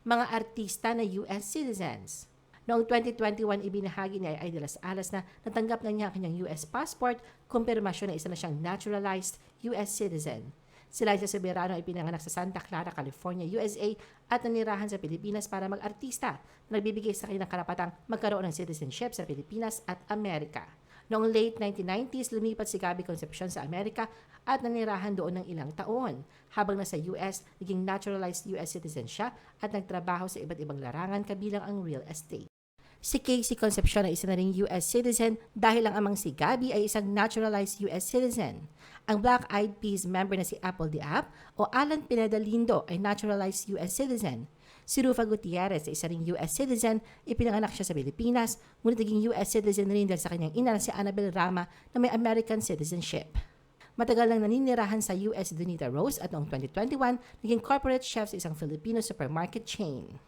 mga artista na US citizens. Noong 2021, ibinahagi ni Ay de las Alas na natanggap na niya ang kanyang US passport, kumpirmasyon na isa na siyang naturalized US citizen. Si Liza Soberano ay pinanganak sa Santa Clara, California, USA at nanirahan sa Pilipinas para mag-artista na nagbibigay sa kanya ng karapatang magkaroon ng citizenship sa Pilipinas at Amerika. Noong late 1990s, lumipat si Gabby Concepcion sa Amerika at nanirahan doon ng ilang taon. Habang nasa US, naging naturalized US citizen siya at nagtrabaho sa iba't ibang larangan kabilang ang real estate. Si Casey Concepcion ay isa na ring US citizen dahil ang amang si Gabby ay isang naturalized US citizen. Ang Black Eyed Peas member na si Apple Diap o Alan Pineda Lindo ay naturalized US citizen. Si Rufa Gutierrez ay isa ring US citizen, ipinanganak siya sa Pilipinas, ngunit naging US citizen rin dahil sa kanyang ina na si Annabel Rama na may American citizenship. Matagal nang naninirahan sa US Donita Rose at noong 2021, naging corporate chef sa isang Filipino supermarket chain.